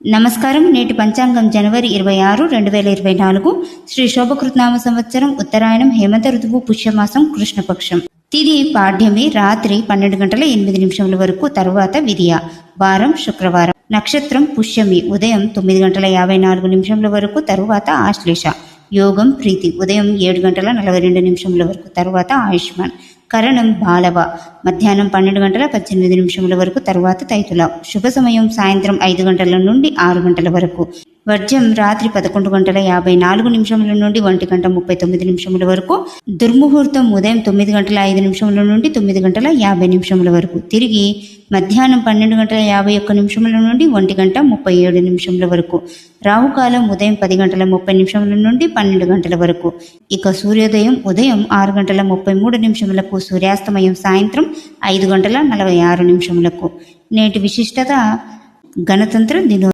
నమస్కారం. నేటి పంచాంగం జనవరి ఇరవై ఆరు రెండు వేల ఇరవై నాలుగు. శ్రీ శోభకృత్నామ సంవత్సరం ఉత్తరాయణం హేమంత ఋతువు పుష్యమాసం కృష్ణపక్షం. తిది పాడ్యమి రాత్రి పన్నెండు గంటల ఎనిమిది నిమిషముల వరకు తరువాత విధియ వారం శుక్రవారం. నక్షత్రం పుష్యమి. ఉదయం తొమ్మిది గంటల యాభై నాలుగు నిమిషముల వరకు తరువాత ఆశ్లేష. యోగం ప్రీతి. ఉదయం ఏడు గంటల నలభై రెండు నిమిషముల వరకు తర్వాత ఆయుష్మాన్. కరణం బాలవ. మధ్యాహ్నం పన్నెండు గంటల పద్దెనిమిది నిమిషముల వరకు తర్వాత తైతుల. శుభ సమయం సాయంత్రం ఐదు గంటల నుండి ఆరు గంటల వరకు. వర్జం రాత్రి పదకొండు గంటల యాభై నాలుగు నిమిషముల నుండి ఒంటి గంట ముప్పై తొమ్మిది నిమిషముల వరకు దుర్ముహూర్తం ఉదయం తొమ్మిది గంటల ఐదు నిమిషముల నుండి తొమ్మిది గంటల యాభై నిమిషముల వరకు. తిరిగి మధ్యాహ్నం పన్నెండు గంటల యాభై ఒక్క నిమిషముల నుండి ఒంటి గంట ముప్పై ఏడు నిమిషముల వరకు రాహుకాలం ఉదయం పది గంటల ముప్పై నిమిషముల నుండి పన్నెండు గంటల వరకు. ఇక సూర్యోదయం ఉదయం ఆరు గంటల ముప్పై మూడు నిమిషములకు సూర్యాస్తమయం సాయంత్రం ఐదు గంటల నలభై ఆరు నిమిషములకు. నేటి విశిష్టత గణతంత్ర దినో